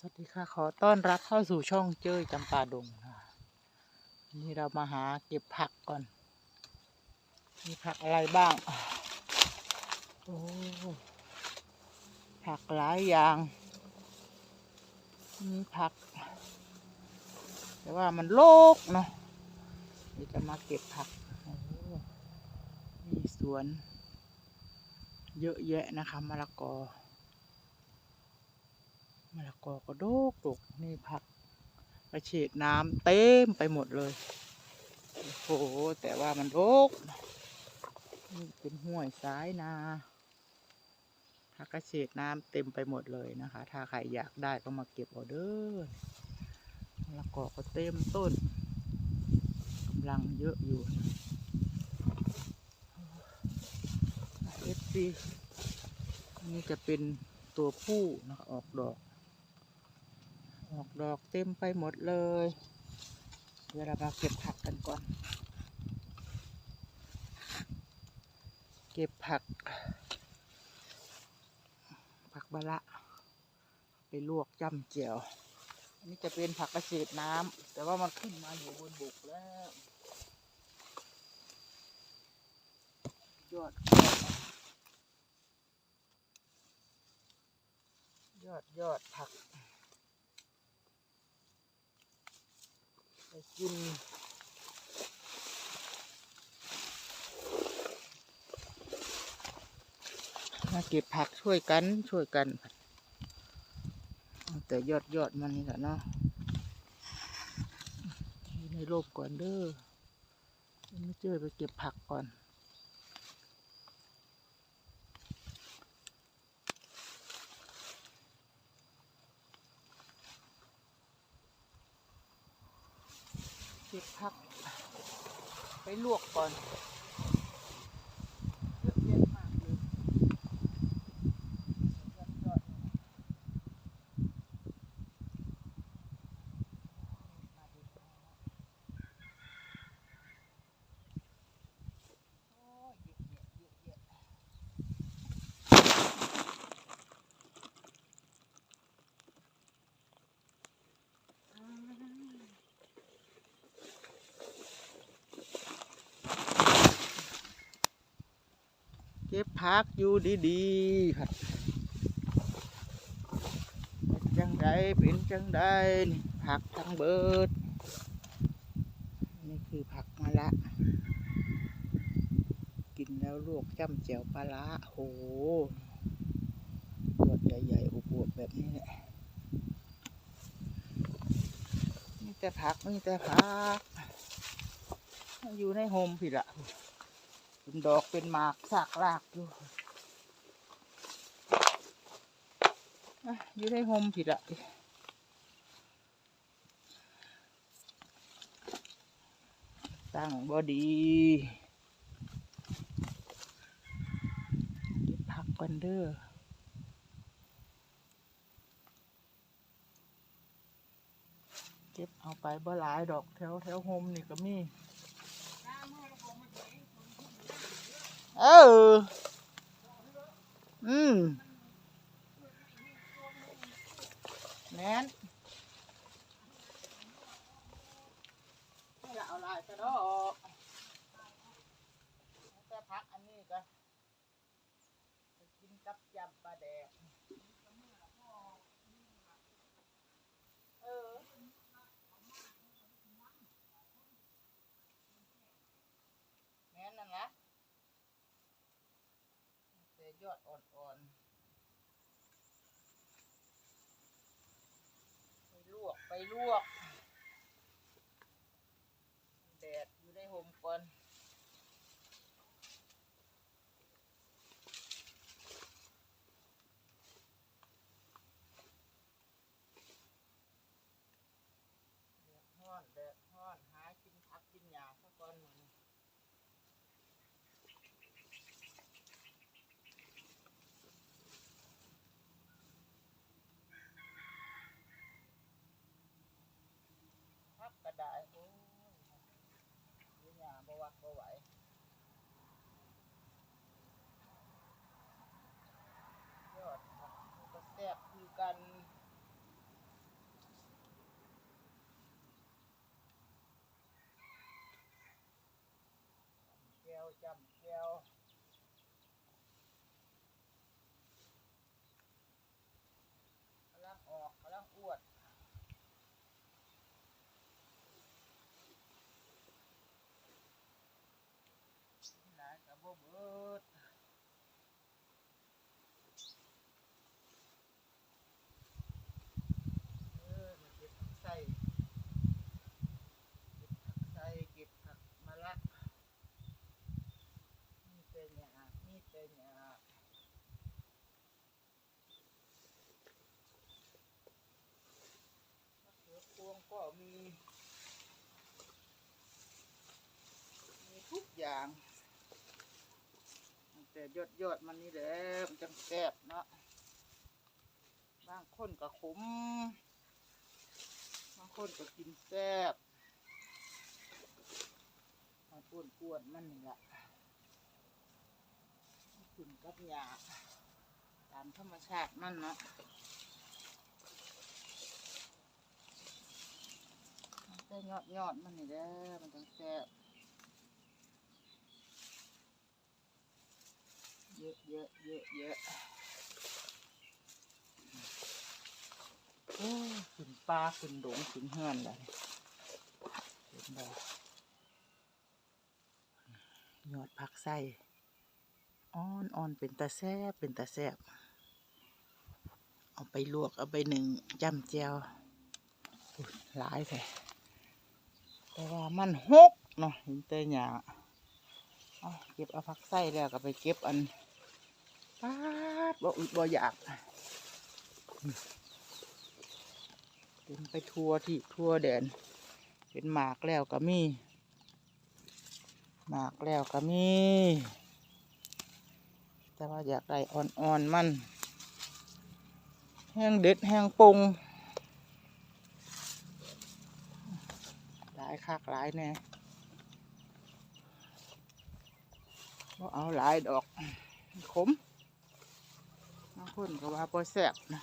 สวัสดีค่ะ ขอต้อนรับเข้าสู่ช่องเจ้ยจำปาดงนนี่เรามาหาเก็บผักก่อน มีผักอะไรบ้าง โอ้ ผักหลายอย่าง มีผัก แต่ว่ามันโลกเนาะเดี๋ยวจะมาเก็บผัก มีสวน เยอะแยะนะคะมะละกอ มะละกอก็โดกดกนี่ผักกระเฉดน้ำเต็มไปหมดเลย โอ้โห แต่ว่ามันโรกนี่เป็นห้วยซ้ายนาผักกระเฉดน้ำเต็มไปหมดเลยนะคะ ถ้าใครอยากได้ก็มาเก็บเอาเด้อมะละกอก็เต็มต้นกำลังเยอะอยู่เอฟซีนี่จะเป็นตัวผู้นะคะออกดอก ออกดอกเต็มไปหมดเลย เดี๋ยวเรามาเก็บผักกันก่อน เก็บผัก ผักบะละ ไปลวกจ้ำเจียว อันนี้จะเป็นผักกระเฉดน้ำ แต่ว่ามันขึ้นมาอยู่บนบกแล้วยอด ยอดยอดผัก ไปกินมาเก็บผักช่วยกันช่วยกันแต่ยอดยอดมันนี่แหละเนาะอในโลกก่อนเด้อไม่เจอไปเก็บผักก่อน เก็บผัก ไปลวกก่อนเยอะแยะมากเลยยอดยอดมาดูกันนะโอ้ยเยอะแยะเยอะแยะอ่า เก็บผักอยู่ดีๆครับจังไดเป็นจังไดนี่ผักทั้งเบิด นี่คือผักมะละ กินแล้วลวกจ้ำแจ่วปลาร้าโหยอดใหญ่ๆอวบๆแบบนี้แหละมีแต่ผักมีแต่ผัก อยู่ในโฮมผิดละ เป็นดอกเป็นหมากสากลากอยู่อยู่ในโฮมผิดอะตั้งบอดีเก็บผักกันเด้อเก็บเอาไปบ่หลายดอกแถวแถวโฮมนี่ก็มี เออ อืมแน่นนี่เอาลายกระดอกจะพักอันนี้ก็ไปกินกับยำปลาแดกเออ แม่นนั่นละ แต่ ยอดอ่อนๆ ไปลวก ไปลวกดอยู่ในห่มก่อน แดดฮ้อนแดดฮ้อน หากินผักกินหญ้าซะก่อนหนึ่ง มี มีทุกอย่าง แต่ยอดยอดมันนี่แหละมันจังแซ่บเนาะบางคนก็ขมบางคนก็กินแซ่บมันอ้วนอ้วนมันนี่แหละกินกับยาตามธรรมชาติมันเนาะแต่ยอดยอดมันนี่แหละมันจังแซ่บ เยอะเยอะเยอะเยอะโอ้ขึ้นปลาขึ้นดงขึ้นเฮือนเลยเห็นบ่ยอดผักไส้อ่อนอ่อนเป็นตาแซบเป็นตาแซบเอาไปลวกเอาไปหนึ่งจำเจียวหลายแท้แต่ว่ามันหกเนาะเห็นแต่หยาเอาเก็บเอาผักไส้แล้วก็ไปเก็บอัน ป๊าดบ่อึดบ่อยากเดินไปทัวที่ทัวแดน เป็นหมากแล้วก็มี หมากแล้วก็มี แต่ว่าอยากได้อ่อนๆมัน แห้งเด็ดแห้งปรุงหลายคักหลายแน่บ่เอาหลายดอกขม คนก็ว่าพอแซ่บนะ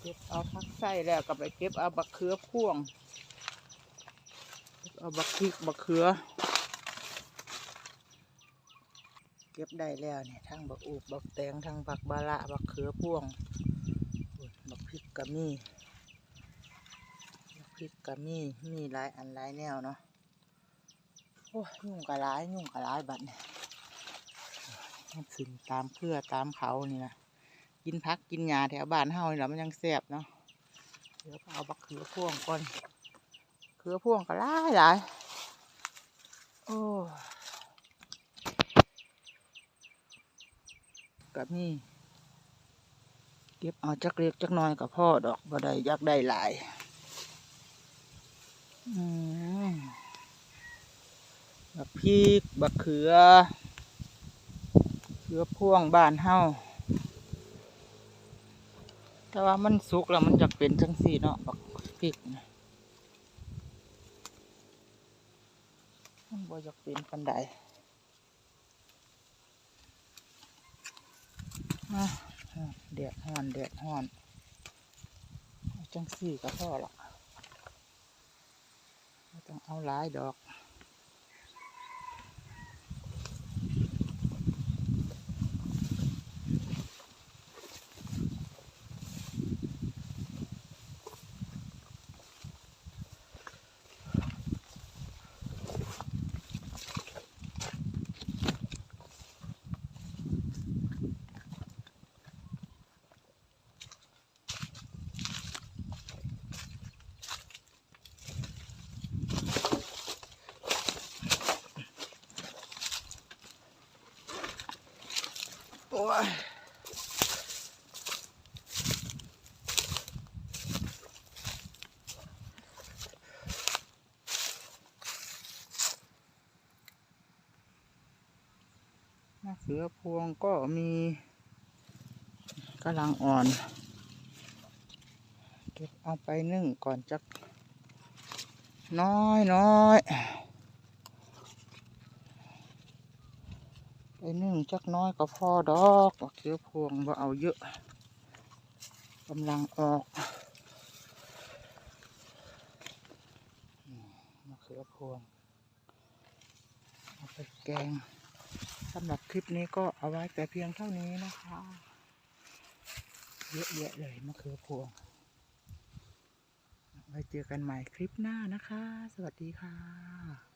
เก็บเอาพักไส้แล้วก็ไปเก็บเอาบักเขือพ่วงเก็บเอาบักพริกบักเขือ เก็บได้แล้วเนี่ยทั้งบักอูบบักแตงทั้งบักบาละบักเขือพ่วงบักพริกก็มีบักพริกก็มีมีหลายอันหลายแนวเนาะโอ้ยยุ่งกะหลายยุ่งกะหลายบัดเนี่ย ขึ้นตามเครือตามเขานี่นะกินพักกินหญ้าแถวบ้านเฮานี่แหละมันยังแซ่บเนาะเดี๋ยวเอาบักเขือพ่วงก่อนเขือพ่วงก็หลายหลายโอ้กับนี่เก็บเอาจักเล็กจักน้อยกับพ่อดอกบ่ได้อยากได้หลายอืมบักพริกบักเขือ เรือพ่วงบ้านเฮาแต่ว่ามันสุกแล้วมันจะเป็นจังสี่เนาะบักพริกนะมันบ่อยากเป็นปันใดอะแดดฮ้อนแดดฮ้อนจังสี่ก็พอละไม่ต้องเอาหลายดอก ยมะเขือพวงก็มีกำลังอ่อน เก็บเอาไปนึ่งก่อนจักน้อยน้อย ไปนึ่งจักน้อยก็พอดอกมะเขือพวงว่าเอาเยอะกำลังออกมมะเขือพวงเอาไปแกงสำหรับคลิปนี้ก็เอาไว้แต่เพียงเท่านี้นะคะ เยอะแยะเลยมะเขือพวงไว้เจอกันใหม่คลิปหน้านะคะ สวัสดีค่ะ